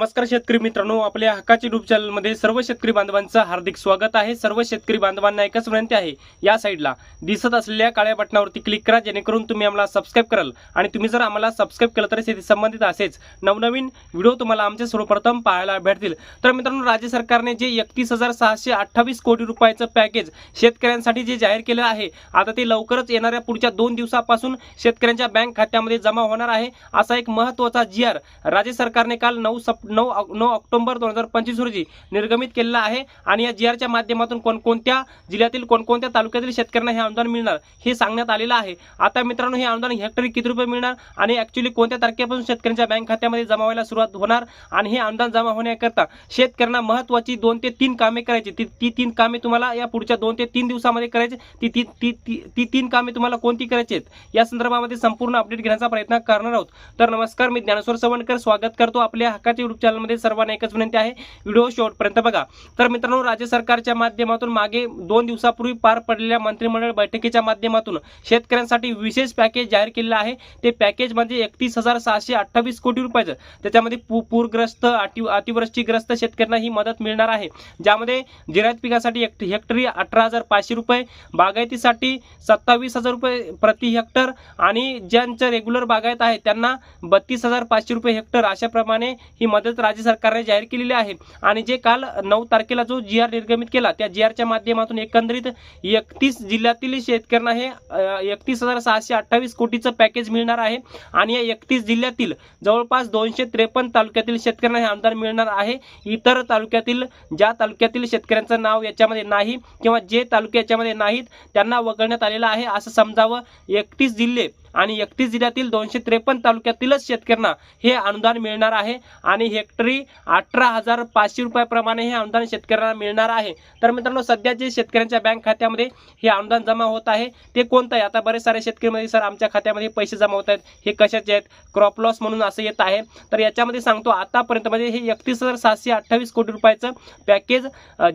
नमस्कार शेतकरी मित्रांनो आपल्या हक्काची युट्यूब चॅनलमध्ये सर्व शेतकरी बांधवांचं हार्दिक स्वागत आहे. सर्व शेतकरी बांधवांना एकच विनंती आहे या साईडला दिसत असलेल्या काळ्या बटनावरती क्लिक करा जेणेकरून तुम्ही आम्हाला सबस्क्राईब कराल. आणि तुम्ही जर आम्हाला सबस्क्राईब केलं तर शेती संबंधित असेच नवनवीन व्हिडिओ तुम्हाला आमचे सर्वप्रथम पाहायला भेटतील. तर मित्रांनो राज्य सरकारने जे एकतीस हजार सहाशे अठ्ठावीस कोटी रुपयाचं पॅकेज शेतकऱ्यांसाठी जे जाहीर केलं आहे आता ते लवकरच येणाऱ्या पुढच्या दोन दिवसापासून शेतकऱ्यांच्या बँक खात्यामध्ये जमा होणार आहे असा एक महत्त्वाचा जी आर राज्य सरकारने काल नऊ सप नऊ नऊ ऑक्टोबर दोन हजार पंचवीस रोजी निर्गमित केलेला आहे. आणि या जी आरच्या माध्यमातून कोणकोणत्या जिल्ह्यातील कोणकोणत्या तालुक्यातील शेतकऱ्यांना हे अनुदान मिळणार हे सांगण्यात आलेलं आहे. आता मित्रांनो हे अनुदान हेक्टरी किती रुपये मिळणार आणि ऍक्च्युली कोणत्या तारखेपासून शेतकऱ्यांच्या बँक खात्यामध्ये जमा व्हायला सुरुवात होणार आणि हे अनुदान जमा होण्याकरता शेतकऱ्यांना महत्त्वाची दोन ते तीन कामे करायची. ती ती तीन कामे तुम्हाला या पुढच्या दोन ते तीन दिवसामध्ये करायची. ती ती ती ती ती तीन कामे तुम्हाला कोणती करायची आहेत? या संदर्भामध्ये संपूर्ण अपडेट घेण्याचा प्रयत्न करणार आहोत. तर नमस्कार मी ज्ञानेश्वर सवणकर. स्वागत करतो आपल्या हक्काच्या चॅनलमध्ये सर्वांना एकच विनंती आहे. व्हिडिओ शेवटपर्यंत बघा. तर मित्रांनो राज्य सरकारच्या माध्यमातून मागे दोन दिवसापूर्वी पार पडलेल्या मंत्रिमंडळ बैठकीच्या माध्यमातून शेतकऱ्यांसाठी विशेष पॅकेज जाहीर केलेलं आहे. ते पॅकेज म्हणजे एकतीस हजार सहाशे अठ्ठावीस कोटी रुपयाचं. त्याच्यामध्ये पू पूरग्रस्त अति अतिवृष्टीग्रस्त शेतकऱ्यांना ही मदत मिळणार आहे. ज्यामध्ये जिरायत पिकासाठी एक हेक्टरी अठरा हजार पाचशे रुपये बागायतीसाठी सत्तावीस हजार रुपये प्रति हेक्टर आणि ज्यांचं रेग्युलर बागायत आहे त्यांना बत्तीस हजार पाचशे रुपये हेक्टर अशाप्रमाणे ही मदत राज्य सरकारने जाहीर केलेली आहे. आणि जे काल नऊ तारखेला जो जी आर निर्गमित केला त्या जी आरच्या माध्यमातून एकंदरीत एकतीस जिल्ह्यातील शेतकऱ्यांना हे एकतीस हजार सहाशे अठ्ठावीस कोटीचं पॅकेज मिळणार आहे. आणि या एकतीस जिल्ह्यातील जवळपास दोनशे त्रेपन्न तालुक्यातील शेतकऱ्यांना हे अनुदान मिळणार आहे. इतर तालुक्यातील ज्या तालुक्यातील शेतकऱ्यांचं नाव याच्यामध्ये नाही किंवा जे तालुके याच्यामध्ये नाहीत त्यांना वगळण्यात आलेलं आहे. असं समजावं एकतीस जिल्हे आणि एकतीस जिल्ह्यातील दोनशे त्रेपन्न तालुक्यातीलच शेतकऱ्यांना हे अनुदान मिळणार आहे. आणि हेक्टरी अठरा हजार पाचशे रुपयाप्रमाणे हे अनुदान शेतकऱ्यांना मिळणार आहे. तर मित्रांनो सध्या जे शेतकऱ्यांच्या बँक खात्यामध्ये हे अनुदान जमा होत आहे ते कोणतं आहे? आता बरेच सारे शेतकरीमध्ये सर आमच्या खात्यामध्ये पैसे जमा होत आहेत. हे कशाचे आहेत? क्रॉप लॉस म्हणून असं येत आहे. तर याच्यामध्ये सांगतो आतापर्यंत म्हणजे हे एकतीस हजार सातशे अठ्ठावीस कोटी रुपयाचं पॅकेज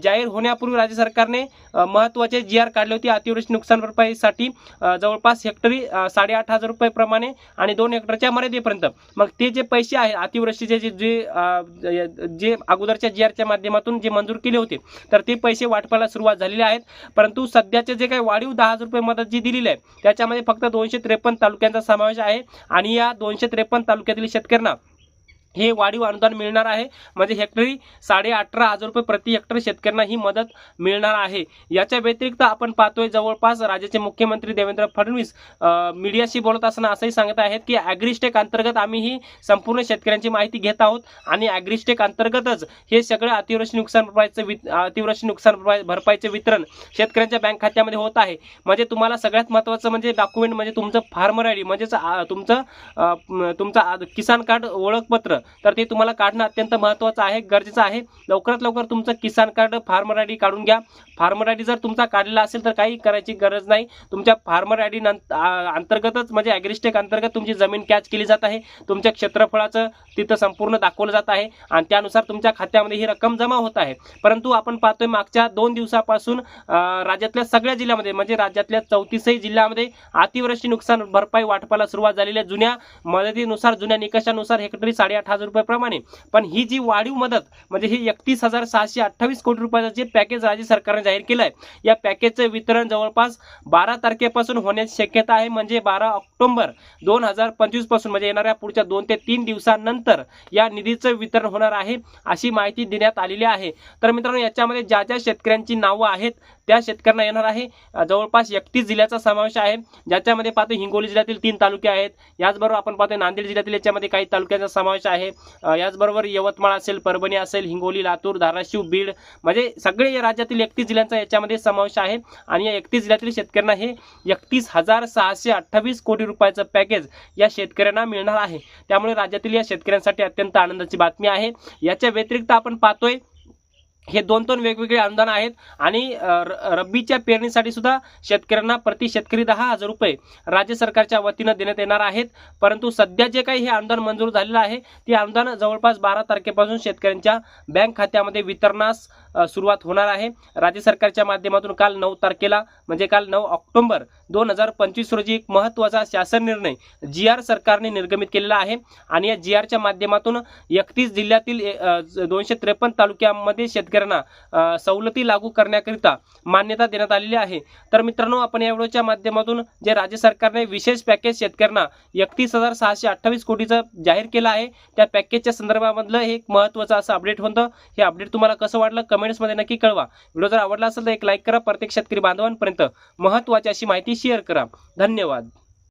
जाहीर होण्यापूर्वी राज्य सरकारने महत्त्वाचे जी आर काढले होते. अतिवृष्टी नुकसान भरपाईसाठी जवळपास हेक्टरी साडेआठ साठ हजार रुपये प्रमाणे आणि दोन हेक्टरच्या मर्यादेपर्यंत. मग ते जे पैसे आहेत अतिवृष्टीचे जे जे जे अगोदरच्या जी आरच्या माध्यमातून जे मंजूर केले होते तर ते पैसे वाटपाला सुरुवात झालेली आहेत. परंतु सध्याचे जे काही वाढीव दहा हजार रुपये मदत जी दिलेली आहे त्याच्यामध्ये फक्त दोनशे त्रेपन्न तालुक्यांचा समावेश आहे. आणि या दोनशे त्रेपन्न तालुक्यातील शेतकऱ्यांना हे वाढीव अनुदान मिळणार आहे. म्हणजे हेक्टरी साडे अठरा हजार रुपये प्रति हेक्टर शेतकऱ्यांना ही मदत मिळणार आहे. याच्या व्यतिरिक्त आपण पाहतोय जवळपास राज्याचे मुख्यमंत्री देवेंद्र फडणवीस मीडियाशी बोलत असताना असंही सांगत आहेत की ॲग्रिस्टेक अंतर्गत आम्ही ही संपूर्ण शेतकऱ्यांची माहिती घेत आहोत आणि ॲग्रिस्टेक अंतर्गतच हे सगळं अतिवृष्टी नुकसान भरपाईचं वि अतिवृष्टी नुकसान भरपाईचे वितरण शेतकऱ्यांच्या बँक खात्यामध्ये होत आहे. म्हणजे तुम्हाला सगळ्यात महत्त्वाचं म्हणजे डॉक्युमेंट म्हणजे तुमचं फार्मर आय डी म्हणजेच तुमचं तुमचा तुमचं किसान कार्ड ओळखपत्र. तर ते तुम्हाला काढणं अत्यंत महत्त्वाचं आहे गरजेचं आहे. लवकरात लवकर तुमचं Kisan card farmer I D काढून घ्या. फार्मर आय डी जर तुमचा काढलेला असेल तर काही करायची गरज नाही. तुमच्या फार्मर आय डी अंतर्गतच म्हणजे ॲग्रिस्टेक अंतर्गत तुमची जमीन कॅच केली जात आहे. तुमच्या क्षेत्रफळाचं तिथं संपूर्ण दाखवलं जात आहे आणि त्यानुसार तुमच्या खात्यामध्ये ही रक्कम जमा होत आहे. परंतु आपण पाहतोय मागच्या दोन दिवसापासून राज्यातल्या सगळ्या जिल्ह्यामध्ये म्हणजे राज्यातल्या चौतीसही जिल्ह्यामध्ये अतिवृष्टी नुकसान भरपाई वाटपाला सुरुवात झालेली जुन्या मदतीनुसार जुन्या निकषानुसार हेक्टरी साडेआठ हजार रुपयाप्रमाणे पण ही जी वाढीव मदत म्हणजे ही एकतीस हजार सहाशे अठ्ठावीस कोटी रुपयाचं जे पॅकेज राज्य सरकारने जाहीर केलं आहे या पॅकेजचं वितरण जवळपास बारा तारखेपासून होण्याची शक्यता आहे. म्हणजे बारा ऑक्टोबर दोन हजार पंचवीसपासून म्हणजे येणाऱ्या पुढच्या दोन ते तीन दिवसानंतर या निधीचं वितरण होणार आहे अशी माहिती देण्यात आलेली आहे. तर मित्रांनो याच्यामध्ये ज्या ज्या शेतकऱ्यांची नावं आहेत त्या शेतकऱ्यांना येणार आहे. जवळपास एकतीस जिल्ह्याचा समावेश आहे. ज्याच्यामध्ये पाहतो हिंगोली जिल्ह्यातील तीन तालुके आहेत. याचबरोबर आपण पाहतो नांदेड जिल्ह्यातील याच्यामध्ये काही तालुक्यांचा समावेश आहे. आहे याचबरोबर यवतमाळ असेल परभणी असेल हिंगोली लातूर धाराशिव बीड म्हणजे सगळे या राज्यातील एकतीस जिल्ह्यांचा याच्यामध्ये समावेश आहे. आणि या एकतीस जिल्ह्यातील शेतकऱ्यांना हे एकतीस हजार सहाशे अठ्ठावीस कोटी रुपयाचं पॅकेज या शेतकऱ्यांना मिळणार आहे. त्यामुळे राज्यातील या शेतकऱ्यांसाठी अत्यंत आनंदाची बातमी आहे. याच्या व्यतिरिक्त आपण पाहतोय हे दोन दोन वेगवेगळे अनुदान आहेत आणि र- रब्बीच्या पेरणीसाठी सुद्धा शेतकऱ्यांना प्रति शेतकरी दहा हजार रुपये राज्य सरकारच्या वतीनं देण्यात येणार आहेत. परंतु सध्या जे काही हे अनुदान मंजूर झालेलं आहे ते अनुदान जवळपास बारा तारखेपासून शेतकऱ्यांच्या बँक खात्यामध्ये वितरणास सुरुवात होणार आहे. राज्य सरकारच्या माध्यमातून काल नऊ तारखेला म्हणजे काल नऊ ऑक्टोबर दोन हजार पंचवीस रोजी एक महत्त्वाचा शासन निर्णय जी आर सरकारने निर्गमित केलेला आहे. आणि या जी आरच्या माध्यमातून एकतीस जिल्ह्यातील दोनशे त्रेपन्न तालुक्यांमध्ये शेतकऱ्यांना सवलती लागू करण्याकरिता मान्यता देण्यात आलेली आहे. तर मित्रांनो आपण या व्हिडिओच्या माध्यमातून जे राज्य सरकारने विशेष पॅकेज शेतकऱ्यांना एकतीस हजार सहाशे अठ्ठावीस कोटीचं जाहीर केलं आहे त्या पॅकेजच्या संदर्भामधलं हे एक महत्त्वाचं असं अपडेट होतं. हे अपडेट तुम्हाला कसं वाटलं कमेंट्समध्ये नक्की कळवा. व्हिडिओ जर आवडला असेल तर एक लाईक करा. प्रत्येक शेतकरी बांधवांपर्यंत महत्त्वाची अशी माहिती शेअर करा. धन्यवाद.